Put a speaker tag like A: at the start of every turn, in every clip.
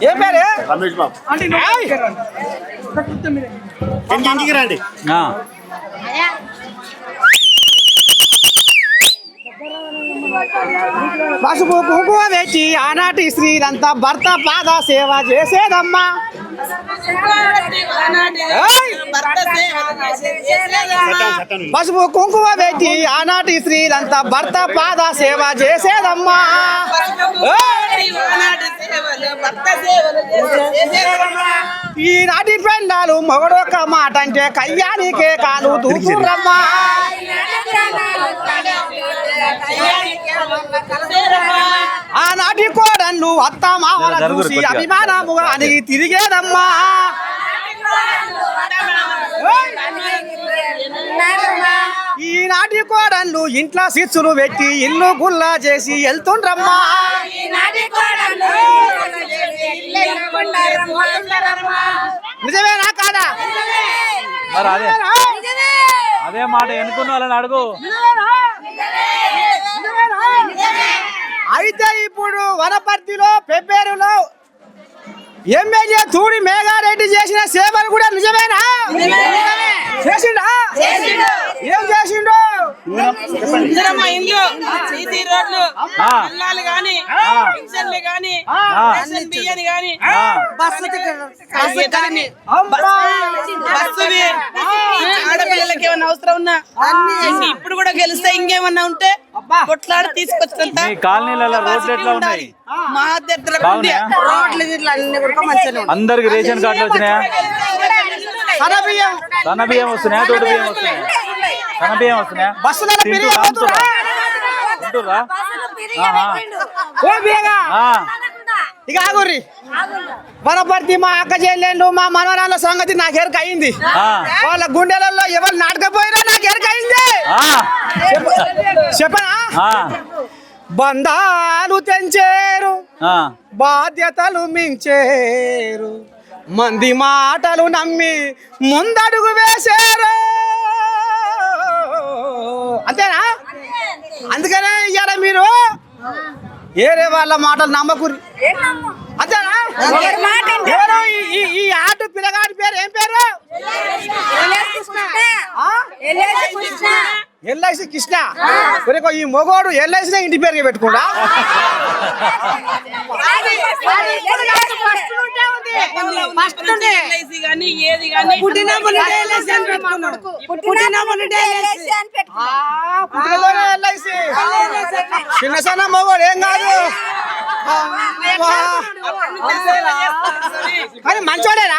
A: ఏం పేరు?
B: రమేష్ బాబు! ఇంటికి రండి.
C: ఆ,
A: పసుపు కుంకుమ తెచ్చి ఆనాటి స్త్రీలంతా భర్త పాద సేవ చేసేదమ్మా! పసుపు కుంకుమ పెట్టి ఆనాటి స్త్రీలంతా భర్త పాద సేవ చేసేదమ్మా! ఈనాటి పెండాలు మొగడొక్క మాట అంటే కయ్యానికే కాలు దూకురమ్మా ఆనాటి కోడన్లు అత్త మామల చూసి. అభిమానముగా అనిగి తిరిగేదమ్మా. ఈనాటి కోడన్లు ఇంట్లో సిచ్చులు పెట్టి ఇల్లు గుల్లా చేసి వెళ్తుండ్రమ్మా. నిజమేనా కాదా?
C: మరి అదే. అదే మాట ఎన్నుకున్న వాళ్ళని అడుగు.
A: అయితే ఇప్పుడు వనపర్తిలో పెబ్బేరులో ఎమ్మెల్యే తూడి మేఘారెడ్డి చేసిన సేవలు కూడా నిజమేనా? చేసిండా? ఏం చేసిండు?
D: ఇందిరమ్మ ఇండ్లు రోడ్లు. అల్లాలు గాని గాని
C: ఆ.
D: రేషన్ బియ్యాన్ని గాని
C: ఆ,
D: బస్సు గాని
A: అమ్మా.
D: బస్సువి ఆడపిల్లలకి ఏమైనా అవసరం ఉన్నా? అన్ని ఇప్పుడు కూడా గెలిస్తే ఇంకేమన్నా ఉంటే కొట్లాడి తీసుకొచ్చినంత
C: మీ రోడ్లు
D: అన్ని కూడా ఉన్నాయి.
C: అందరికి రేషన్ కార్డులు వచ్చినాయా?
A: సన్న బియ్యం.
C: సన్న బియ్యం వస్తున్నాయా? తోడు బియ్యం వస్తున్నాయా? సన్న బియ్యం వస్తున్నాయా?
A: బస్సులలో
C: ఆ,
A: ఇక ఆగుర్రి. వనపర్తి మా అక్క చెల్లెళ్ళు మా మనవరాల సంగతి నాకు ఎరక అయింది. వాళ్ళ గుండెలలో ఎవరు నాటకపోయినా నాకు ఎరక అయింది. చెప్పనా? బంధాలు తెంచేరు. బాధ్యతలు మించేరు మంది మాటలు నమ్మి ముందడుగు వేశారు అంతేనా? ఏరే వాళ్ళ మాటలు నమ్మకురి అంతేనా? ఈ- ఆటు పిల్లగాడి పేరు ఏం పేరు? ఎల్ఐసి కృష్ణ. కొరకు ఈ మొగోడు ఎల్ఐసి ఇంటి పేరుగా పెట్టుకుండా? చిన్న సన్న మొగోడు ఏం కాదు. కానీ మంచోడేనా?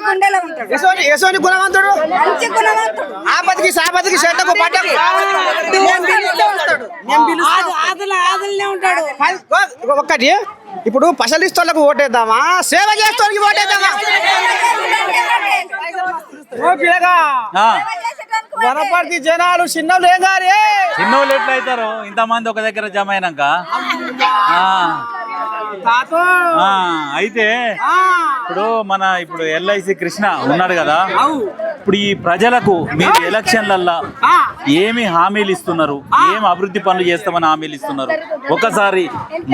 E: గుండెలో ఉంటాడు.
A: యశోని గుణవంతుడు. ఆపతికి సాపతికి చెడ్డకు పడ్డకు ఒక్కటి ఇప్పుడు పసలిస్తోళ్ళకు ఓటేద్దామా? సేవ చేస్తోళ్ళకి ఓటేద్దామా? ఓ పిల్లగా.
C: ఆ.
A: వనపర్తి జనాలు చిన్నోళ్ళు ఏం గారే
C: చిన్నోళ్ళు ఎట్లా అవుతారు ఇంతమంది ఒక దగ్గర జమ అయినాక? ఆ, అయితే ఇప్పుడు మన ఇప్పుడు ఎల్ఐసి కృష్ణ ఉన్నాడు కదా. ఇప్పుడు ఈ ప్రజలకు మీరు ఎలక్షన్లల్లా. ఏమి హామీలు ఇస్తున్నారు? ఏం అభివృద్ధి పనులు చేస్తామని హామీలు ఇస్తున్నారు? ఒకసారి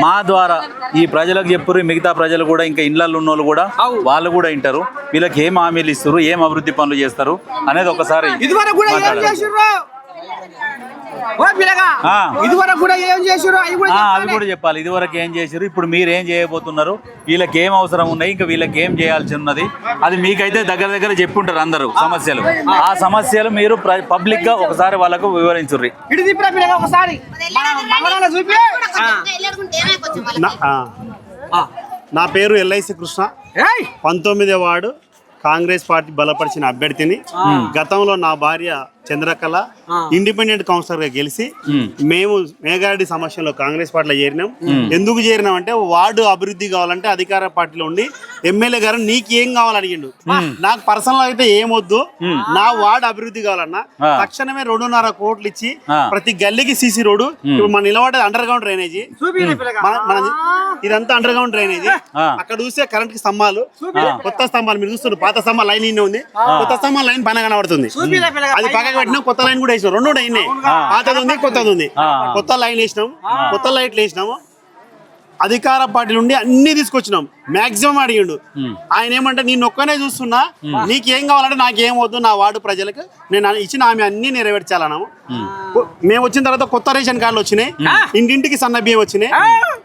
C: మా ద్వారా ఈ ప్రజలకు చెప్పురు మిగతా ప్రజలు కూడా ఇంకా ఇళ్ళల్లో ఉన్న వాళ్ళు కూడా వాళ్ళు కూడా వింటారు. వీళ్ళకి ఏం హామీలు ఇస్తారు ఏం అభివృద్ధి పనులు చేస్తారు? అనేది ఒకసారి
A: ఇదివరకు కూడా ఏం కూడా ఏం అవి చెప్పాలి.
C: చెప్పాలి. ఇదివరకు ఏం చేశారు ఇప్పుడు మీరు ఏం చేయబోతున్నారు? వీళ్ళకి ఏం అవసరం ఉన్నాయి? ఇంకా వీళ్ళకి ఏం చేయాల్సి ఉన్నది? అది మీకైతే దగ్గర దగ్గర చెప్పుంటారు అందరూ సమస్యలు. ఆ సమస్యలు మీరు పబ్లిక్గా ఒకసారి వాళ్ళకు వివరించుర్రి.
A: ఇటు తిప్పిన పిల్లగా ఒకసారి. మంగళాల చూపి. ఆ.
B: నా- ఆ. నా పేరు ఎల్ఐసి కృష్ణ. పంతొమ్మిదో వార్డు కాంగ్రెస్ పార్టీ బలపరిచిన అభ్యర్థిని. గతంలో నా భార్య చంద్రకళ ఇండిపెండెంట్ కౌన్సిలర్గా గెలిచి మేము. మేఘారెడ్డి సమస్యలో కాంగ్రెస్ పార్టీలో చేరినాం. ఎందుకు చేరినాం అంటే వార్డు అభివృద్ధి కావాలంటే అధికార పార్టీలో ఉండి ఎమ్మెల్యే గారు నీకేం కావాలని అడిగిండు. నాకు పర్సనల్ అయితే ఏమొద్దు నా వార్డు అభివృద్ధి కావాలన్నా. తక్షణమే రెండున్నర కోట్లు ఇచ్చి. ప్రతి గల్లీకి సీసీ రోడ్డు. ఇప్పుడు మన నిలబడేది అండర్ గ్రౌండ్ డ్రైనేజీ ఇదంతా అండర్ గ్రౌండ్ డ్రైనేజీ. అక్కడ చూస్తే కరెంట్కి స్తంభాలు. కొత్త స్తంభాలు మీరు చూస్తున్నారు పాత స్తంభాలు లైన్ ఇన్ని ఉంది. కొత్త స్తంభాల లైన్ పైన కనబడుతుంది. అది పక్క కొత్తగా పెట్టినాం కొత్త లైన్ కూడా వేసినాం రెండు అయినాయి పాతది ఉంది కొత్తది ఉంది. కొత్త లైన్ వేసినాం కొత్త లైట్లు వేసినాము అధికార పార్టీ నుండి అన్ని తీసుకొచ్చినాం మాక్సిమం అడిగిండు ఆయన ఏమంటే నేను ఒక్కనే చూస్తున్నా నీకేం కావాలంటే నాకేం వద్దు నా వార్డు ప్రజలకు నేను ఇచ్చిన ఆమె అన్ని నెరవేర్చాలన్నాము మేము వచ్చిన తర్వాత కొత్త రేషన్ కార్డులు వచ్చినాయి ఇంటింటికి సన్న బియ్యం వచ్చినాయి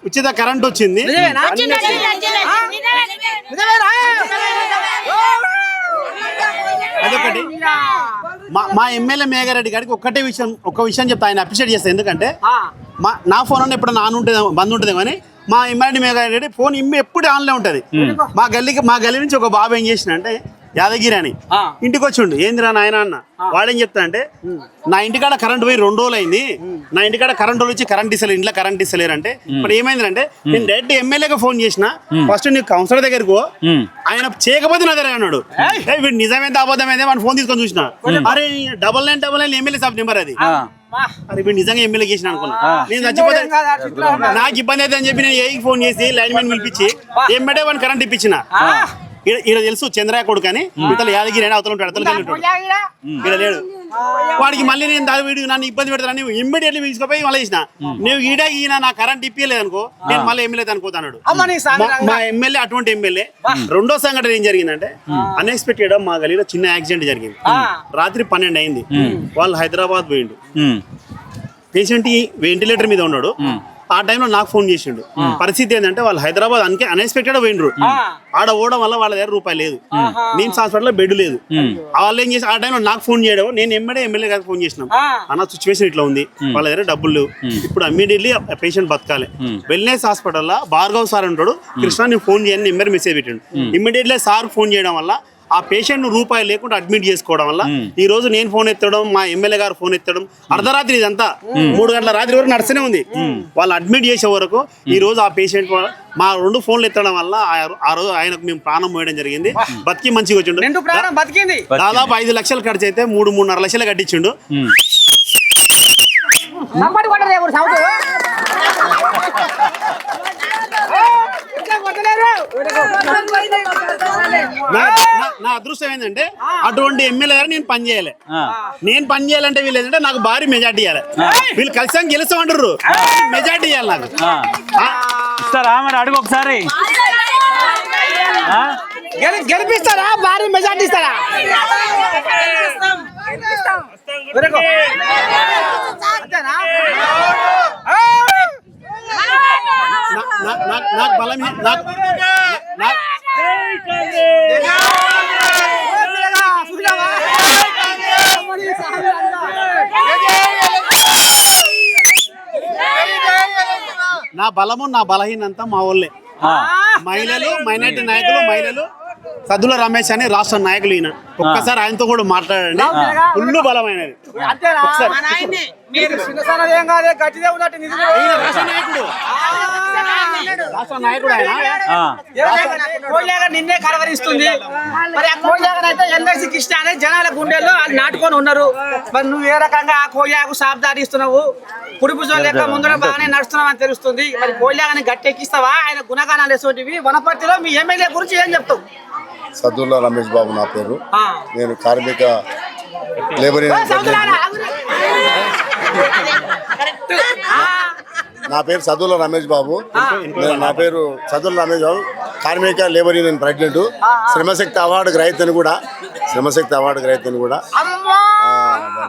B: ఉచిత కరెంట్ వచ్చింది అదొకటి. మా మా ఎమ్మెల్యే మేఘారెడ్డి గారికి ఒక్కటే విషయం ఒక విషయం చెప్తా. ఆయన అప్రిషియేట్ చేస్తాను ఎందుకంటే మా నా ఫోన్ అన్న ఎప్పుడు నాన్న ఉంటుంది? బంద్ ఉంటుంది? కానీ మా ఎమ్మెల్యే మేఘారెడ్డి ఫోన్ ఇమ్మి ఎప్పుడు ఆన్లో ఉంటుంది. మా గల్లీకి మా గల్లీ నుంచి ఒక బాబు ఏం చేసిన అంటే యాదగిరి అని ఇంటికి వచ్చిండు. ఏందిరా నాయన అన్న? వాడేం చెప్తా అంటే నా ఇంటికాడ కరెంట్ పోయి రెండు రోజులు అయింది. నా ఇంటికాడ కరెంట్ వచ్చి కరెంట్ ఇస్తలేరు ఇంట్లో కరెంట్ ఇస్తలేరు అంటే ఇప్పుడు ఏమైందంటే నేను డైరెక్ట్ ఎమ్మెల్యేగా ఫోన్ చేసిన. ఫస్ట్ నీకు కౌన్సిలర్ దగ్గరకు పో. ఆయన చేయకపోతే నా దగ్గర అన్నాడు. వీడు నిజమేంత అబద్ధమైందే? మన ఫోన్ తీసుకొని చూసిన. అరే double nine double nine MLA సాబ్ నెంబర్ అది.
C: ఆ.
B: అరే వీడు నిజంగా ఎమ్మెల్యే చేసిన అనుకున్నా. నేను చచ్చిపోతే నాకు ఇబ్బంది అయితే అని చెప్పి నేను ఏకి ఫోన్ చేసి లైన్ మ్యాన్ పిలిపించి ఎమ్మెడే వాడిని కరెంట్ ఇప్పించిన. ఈడ- తెలుసు చంద్రయ్య కొడుకు అని. ఇతలు యాదగిరి అని అవతల ఉంటాడు అతను ఈడ లేడు. వాడికి మళ్ళీ నేను దాని వీడియో నన్ను ఇబ్బంది పెడతాను. ఇమ్మీడియట్లీ తీసుకుపోయి మళ్ళీ ఇచ్చిన. నువ్వు ఈడ ఈయన నా కరెంట్ ఇప్పియలేదు అనుకో నేను మళ్ళీ ఎమ్మెల్యే అనుకోతాడు మా- మా ఎమ్మెల్యే అటువంటి ఎమ్మెల్యే రెండో సంఘటన ఏం జరిగిందంటే అన్ఎక్స్పెక్టెడ్ మా గలీలో చిన్న యాక్సిడెంట్ జరిగింది. రాత్రి పన్నెండు అయింది. వాళ్ళు హైదరాబాద్ పోయిండు. పేషెంట్ వెంటిలేటర్ మీద ఉన్నాడు. ఆ టైంలో నాకు ఫోన్ చేసిండు. పరిస్థితి ఏంటంటే వాళ్ళు హైదరాబాద్ అనికే అన్ఎక్స్పెక్టెడ్ పోయిండ్రు. ఆడ పోవడం వల్ల వాళ్ళ దగ్గర రూపాయి లేదు. నిమ్స్ హాస్పిటల్లో బెడ్ లేదు. వాళ్ళు ఏం చేసి ఆ టైంలో నాకు ఫోన్ చేయడం నేను ఎమ్మెడే ఎమ్మెల్యే గారికి ఫోన్ చేసినాం. అన్న సిచ్యువేషన్ ఇట్లా ఉంది. వాళ్ళ దగ్గర డబ్బులు లేవు. ఇప్పుడు ఇమ్మీడియట్లీ పేషెంట్ బతకాలి. వెల్నెస్ హాస్పిటల్లో భార్గవ్ సార్ ఉంటాడు కృష్ణ నేను ఫోన్ చేయని నెంబర్ మెసేజ్ పెట్టాడు. ఇమ్మీడియట్లీ సార్ ఫోన్ చేయడం వల్ల ఆ పేషెంట్ రూపాయి లేకుండా అడ్మిట్ చేసుకోవడం వల్ల ఈ రోజు నేను ఫోన్ ఎత్తడం మా ఎమ్మెల్యే గారు ఫోన్ ఎత్తడం అర్ధరాత్రి ఇదంతా మూడు గంటల రాత్రి వరకు నడుస్తూనే ఉంది. వాళ్ళు అడ్మిట్ చేసే వరకు ఈ రోజు ఆ పేషెంట్ మా రెండు ఫోన్లు ఎత్తడం వల్ల ఆ- ఆ రోజు ఆయనకు మేము ప్రాణం పోయడం జరిగింది. బతికి మంచిగా వచ్చిండు.
A: రెండు ప్రాణం బతికింది.
B: దాదాపు ఐదు లక్షలు ఖర్చు అయితే మూడు మూడున్నర లక్షలు కట్టించిండు
C: ఉమ్.
A: సంపటి కొట్టరు ఎవరు సౌతు కొట్టలేరు
B: నా అదృష్టం ఏంటంటే అటువంటి ఎమ్మెల్యే గారు నేను పని చేయాలి. నేను పని చేయాలంటే వీళ్ళు ఏంటంటే నాకు భారీ మెజార్టీ ఇవ్వాలి వీళ్ళు కలిసి గెలుస్తాం అంటారు మెజార్టీ ఇవ్వాలి నాకు.
C: ఇస్తారా మరి అడుగు ఒకసారి.
A: గెలిపిస్తారా? భారీ మెజార్టీ ఇస్తారా. అంతేనా?
B: నాకు బలం నాకు నా- బలము నా బలహీనంతా మా వాళ్ళే
C: ఆ.
B: మహిళలు మైనార్టీ నాయకులు మహిళలు సద్దుల రమేష్ అని రాష్ట్ర నాయకులు ఈయన ఒక్కసారి ఆయనతో కూడా మాట్లాడండి ఫుల్ బలమైనది? ఒకసారి.
D: మీరు
A: చిన్న సన్నది ఏం కాదే గట్టిదే ఉన్నట్టు
B: రాష్ట్ర నాయకుడు రాష్ట్ర నాయకుడు ఆయన
C: ఆ.
A: కోళ్ళగా నిన్నే కలవరిస్తుంది. మరి ఆ కోళ్ళగా అయితే ఎల్ఐసి కృష్ణ అనే జనాల గుండెల్లో వాళ్ళు నాటుకొని ఉన్నారు. మరి నువ్వు ఏ రకంగా ఆ కోళ్ళకు సాబ్దారి ఇస్తున్నావు? పుడిపుజం లెక్క ముందర బాగానే నడుస్తున్నావు అని తెలుస్తుంది. మరి కోళ్ళగాని గట్టెక్కిస్తావా? ఆయన గుణగానాలు ఎటువంటివి వనపర్తిలో మీ ఎమ్మెల్యే గురించి ఏం చెప్తావు?
F: సద్దుల్లా రమేష్ బాబు నా పేరు. నేను కార్మిక లేబర్
A: ఓ,
F: యూనియన్
A: సౌతులారా,
F: ప్రెసిడెంట్.
A: ఆ,
F: నా పేరు సద్దుల రమేష్ బాబు. నా పేరు సద్దుల రమేష్ బాబు. కార్మిక labour union president. Shramshakti award గ్రహీతని కూడా శ్రమశక్తి అవార్డు గ్రహీతని కూడా.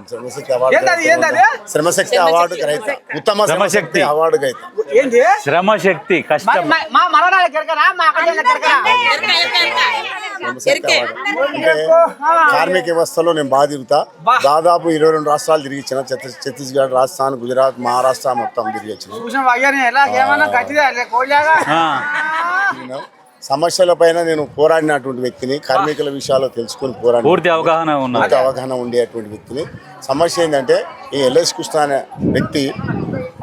F: శ్రమశక్తి అవార్డు. శ్రమశక్తి ఉత్తమ
C: శ్రమశక్తి.
F: అవార్డు
C: కష్టం.
F: శ్రమశక్తి అవార్డు. అంటే కార్మిక వ్యవస్థలో నేను బాగా తిరుగుతా. దాదాపు ఇరవై రెండు రాష్ట్రాలు తిరిగి ఇచ్చిన. ఛత్తీ- ఛత్తీస్గఢ్ రాజస్థాన్ గుజరాత్ మహారాష్ట్ర మొత్తం తిరిగి వచ్చిన నేను సమస్యల పైన నేను పోరాడినటువంటి వ్యక్తిని కార్మికుల విషయాల్లో తెలుసుకొని పోరాడి
C: పూర్తి అవగాహన
F: పూర్తి అవగాహన ఉండేటువంటి వ్యక్తిని. సమస్య ఏంటంటే ఈ ఎల్ఎస్ కృష్ణ అనే వ్యక్తి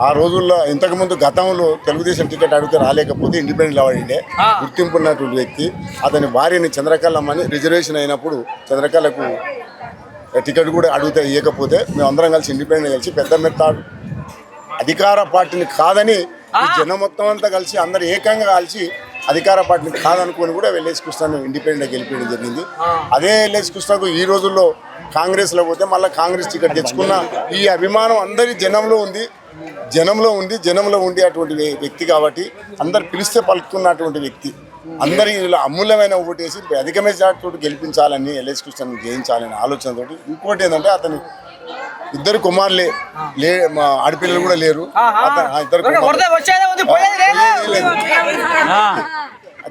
F: ఆ రోజుల్లో ఇంతకుముందు గతంలో తెలుగుదేశం టికెట్ అడిగితే రాలేకపోతే ఇండిపెండెంట్ అవార్డే గుర్తింపు ఉన్నటువంటి వ్యక్తి. అతని భార్యని చంద్రకళమ్మని రిజర్వేషన్ అయినప్పుడు చంద్రకళకు టికెట్ కూడా అడిగితే ఇవ్వకపోతే మేము అందరం కలిసి ఇండిపెండెంట్ కలిసి పెద్ద మెత్త అధికార పార్టీని కాదని జనం మొత్తం అంతా కలిసి అందరు ఏకంగా కలిసి అధికార పార్టీని కాదనుకొని కూడా ఎల్ఐసి కృష్ణను ఇండిపెండెంట్ గెలిపించడం జరిగింది. అదే ఎల్ఐసి కృష్ణకు ఈ రోజుల్లో కాంగ్రెస్లో పోతే మళ్ళీ కాంగ్రెస్ టికెట్ తెచ్చుకున్న ఈ అభిమానం అందరి జనంలో ఉంది. జనంలో ఉంది జనంలో ఉండి అటువంటి వ్య- వ్యక్తి కాబట్టి అందరు పిలిస్తే పలుకుతున్నటువంటి వ్యక్తి. అందరి ఇలా అమూల్యమైన ఓటేసి అధిక మెజార్టీతో గెలిపించాలని ఎల్ఎస్ కృష్ణను జయించాలనే ఆలోచనతోటి ఇంకోటి ఏంటంటే అతను ఇద్దరు కుమారులే లే మా ఆడపిల్లలు కూడా లేరు. ఇద్దరు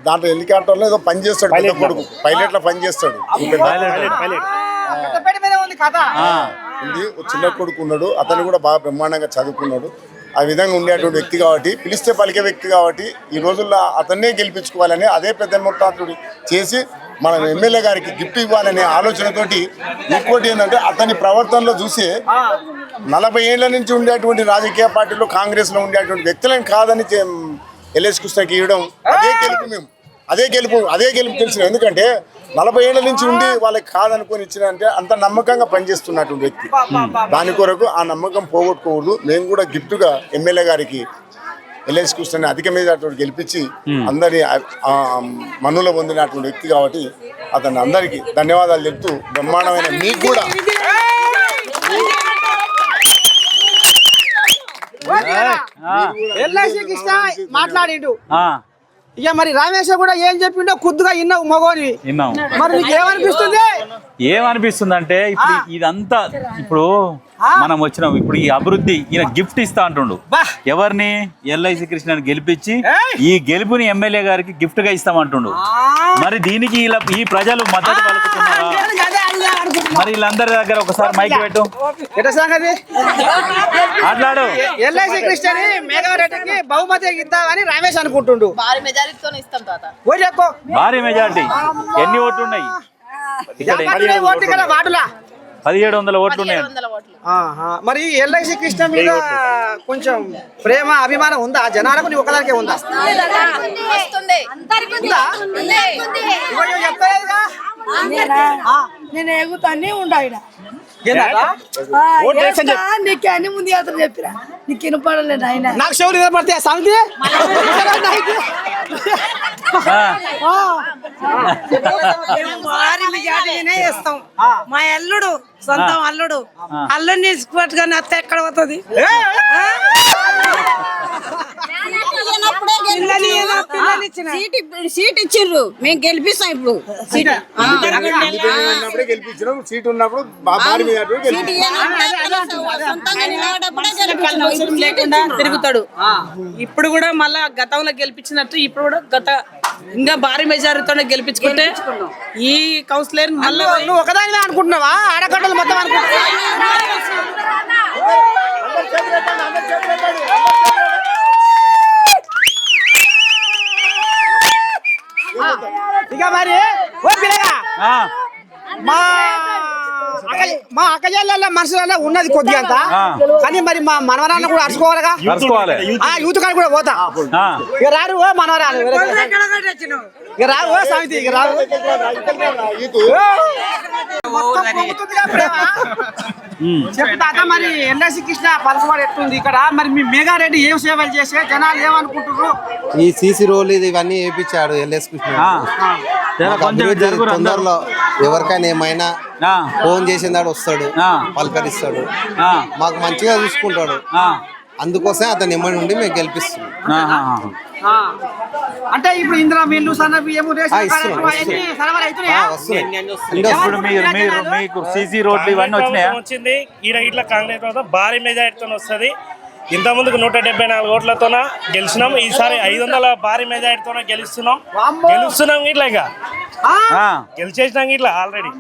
F: దాంట్లో హెలికాప్టర్లో ఏదో పని చేస్తాడు పెద్ద కొడుకు. పైలట్ల పని చేస్తాడు.
C: పైలట్.
A: ఉంది
F: చిన్న కొడుకు ఉన్నాడు. అతను కూడా బాగా బ్రహ్మాండంగా చదువుకున్నాడు. ఆ విధంగా ఉండేటువంటి వ్యక్తి కాబట్టి పిలిస్తే పలికే వ్యక్తి కాబట్టి ఈ రోజుల్లో అతన్నే గెలిపించుకోవాలని అదే పెద్ద ముట్టాతుడు చేసి మన ఎమ్మెల్యే గారికి గిఫ్ట్ ఇవ్వాలనే ఆలోచనతోటి ఇంకోటి ఏంటంటే అతని ప్రవర్తనలో చూసి నలభై ఏళ్ళ నుంచి ఉండేటువంటి రాజకీయ పార్టీలో కాంగ్రెస్లో ఉండేటువంటి వ్యక్తులను కాదని ఎల్ఎస్ కృష్ణకి ఇవ్వడం అదే గెలుపు మేము. అదే గెలుపు అదే గెలుపు తెలిసిన ఎందుకంటే నలభై ఏళ్ళ నుంచి ఉండి వాళ్ళకి కాదనుకొని ఇచ్చిన అంటే అంత నమ్మకంగా పనిచేస్తున్నటువంటి వ్యక్తి. దాని కొరకు ఆ నమ్మకం పోగొట్టుకోకూడదు. మేము కూడా గిఫ్ట్గా ఎమ్మెల్యే గారికి ఎల్ఎస్ కృష్ణని అధిక మీద గెలిపించి అందరి మనులో పొందినటువంటి వ్యక్తి కాబట్టి అతను అందరికీ ధన్యవాదాలు చెప్తూ బ్రహ్మాండమైన మీకు కూడా.
A: ఎల్ఐసి కృష్ణ మాట్లాడిండు.
C: ఆ,
A: ఇక మరి రమేష్ కూడా ఏం చెప్పిండో కుద్దుగా ఇన్నావు మగోని. మరి నీకు ఏమనిపిస్తుంది
C: ఏమనిపిస్తుందంటే ఇప్పుడు ఇదంతా ఇప్పుడు మనం వచ్చినాం. ఇప్పుడు ఈ అభివృద్ధి ఈయన గిఫ్ట్ ఇస్తా అంటుండు. ఎవరిని? ఎల్ఐసి కృష్ణని గెలిపించి. ఈ గెలుపుని ఎమ్మెల్యే గారికి గిఫ్ట్గా ఇస్తామంటుండు మరి దీనికి ఇలా ఈ ప్రజలు మద్దతు పలుకుతున్నారా? మరి వీళ్ళందరి దగ్గర ఒకసారి మైక్ పెట్టు. మాట్లాడు.
A: ఎల్ఐసి కృష్ణని మేఘారెడ్డికి బహుమతి ఇద్దామని రమేష్ అనుకుంటుండు.
D: భారీ మెజారిటీతో ఇస్తాం తాత.
C: భారీ మెజార్టీ. ఎన్ని ఓట్లు ఉన్నాయి? ఇక్కడ
A: ఎప్పటికీ ఓటు ఇక్కడ వాటులా.
C: పదిహేడు వందల ఓట్లు ఉన్నాయి.
A: ఆహా. మరి ఎల్ఐసి కృష్ణ మీద కొంచెం ప్రేమ అభిమానం ఉందా? జనాలకు నీ ఒకదానికే ఉందా?
D: వస్తుంది
A: ఉందా? ఇవ్వ, ఇవ్వ చెప్తలేదుగా? ఆ,
E: నేను ఎగుతానే ఉండాయిడ
A: ఏందట?
E: నీకు అన్ని ముందు అతను చెప్పిరా. నీకు వినపడలేదు ఆయన
A: నాకు చెవులు నిలబడితే సంగతి
E: మా అల్లుడు సొంతం అల్లుడు. అల్లుడిని తీసుకుపట్టుకొని అత్త ఎక్కడ పోతుంది?
G: సీట్ ఇచ్చిర్రు. మేము గెలిపిస్తాం ఇప్పుడు. సీట్.
F: ఉన్నప్పుడే.
D: తిరుగుతాడు. ఇప్పుడు కూడా మళ్ళా గతంలో గెలిపించినట్టు ఇప్పుడు కూడా గత ఇంకా భారీ మెజారిటీతో గెలిపించుకుంటే ఈ కౌన్సిలర్ మళ్ళీ
A: నువ్వు ఒకదానివే అనుకుంటున్నావా? ఆడగడ్డలు మొత్తం అనుకుంటున్నావా? ఇక మరి ఓ పిల్లగా.
C: ఆ,
A: మా మా అక్కజల్ల మనసులో ఉన్నది కొద్దిగా. కానీ మరి మా మనవరాన్ని కూడా అరుచుకోవాలిగా ఆ యూత్ కాడ కూడా పోతా
C: ఆ,
A: ఇక రారు ఓ మనవరాలు ఇక రావు ఓ సమితి ఇక రావు మొత్తం పొంగుతుందిగా ప్రేమ.
C: ఉమ్.
A: చెప్పు తాత మరి ఎల్ఐసి కృష్ణ పలసవాడు ఎట్టుంది ఇక్కడ? మరి మీ మేఘారెడ్డి ఏం సేవలు చేసే? జనాలు ఏమనుకుంటున్నారు?
H: ఈ సీసీ రోల్ ఇది ఇవన్నీ వేయించాడు ఎల్ఎస్ కృష్ణ. తొందరలో ఎవరికైనా ఏమైనా
C: ఆ,
H: ఫోన్ చేసిందాడు వస్తాడు
C: ఆ.
H: పలకరిస్తాడు.
C: ఆ,
H: మాకు మంచిగా చూసుకుంటాడు.
C: ఆ,
H: అందుకోసం అతను ఇమ్మడి నుండి మేము గెలిపిస్తున్నాం.
A: అంటే ఇప్పుడు ఇందిరా మిల్లు సన్న బియ్యము
C: మీరు మీరు మీకు సీసీ రోడ్లు ఇవన్నీ వచ్చినాయా?
I: వచ్చింది ఈడ ఇట్లా కాంగ్రెస్ ప్రభుత్వం భారీ మెజారిటీతో వస్తుంది. ఇంత ముందుకు నూట డెబ్బై నాలుగు ఓట్లతోన గెలిచినాం ఈసారి ఐదు వందల భారీ మెజారిటీతోన గెలుస్తున్నాం. గెలుస్తున్నాం ఇట్లా ఇక.
C: ఆ,
I: గెలిచేసినాం ఇట్లా ఆల్రెడీ.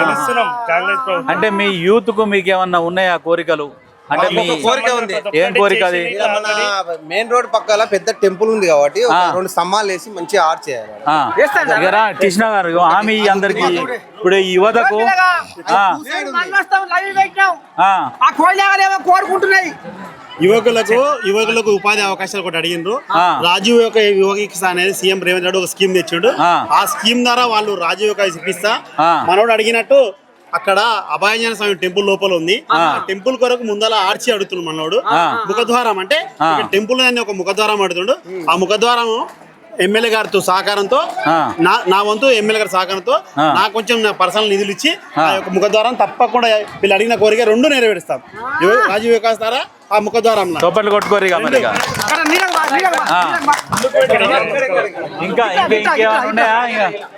I: గెలుస్తున్నాం కాంగ్రెస్ ప్రభుత్వం.
C: అంటే మీ యూత్కు మీకు ఏమన్నా ఉన్నాయా కోరికలు? అంటే మీ
H: కోరిక ఉంది.
C: ఏం కోరిక అది?
H: మెయిన్ రోడ్ పక్కల పెద్ద టెంపుల్ ఉంది కాబట్టి. రెండు స్తంభాలు వేసి మంచిగా ఆర్ట్ చేయాలి.
C: కృష్ణ గారు ఆమె అందరికి ఇప్పుడు యువతకు
A: కోరుకుంటున్నాయి.
B: యువకులకు యువకులకు ఉపాధి అవకాశాలు కూడా అడిగిండ్రు. రాజీవ్ యొక్క యువక అనేది సీఎం రేవంత్ రెడ్డి ఒక స్కీమ్ తెచ్చిండు.
C: ఆ.
B: స్కీమ్ ద్వారా వాళ్ళు రాజీవ్ యొక్క ఇప్పిస్తా. మనోడు అడిగినట్టు అక్కడ అభయాంజన స్వామి టెంపుల్ లోపల ఉంది. టెంపుల్ కొరకు ముందల ఆర్చి అడుగుతున్నాడు మనోడు. ముఖద్వారం అంటే టెంపుల్ అని ఒక ముఖద్వారం అడుగుతుండు ఆ ముఖద్వారం ఎమ్మెల్యే గారితో సహకారంతో. నా నా వంతు ఎమ్మెల్యే గారి సహకారంతో. నాకు కొంచెం నా పర్సనల్ నిధులు ఇచ్చి
C: ఆ.
B: యొక్క ముఖద్వారం తప్పకుండా వీళ్ళు అడిగిన కోరిక రెండు నెరవేరుస్తాం. రాజీవ్ వికాస్ ద్వారా ఆ ముఖద్వారం
C: కొట్టుకోరు ఇంకా.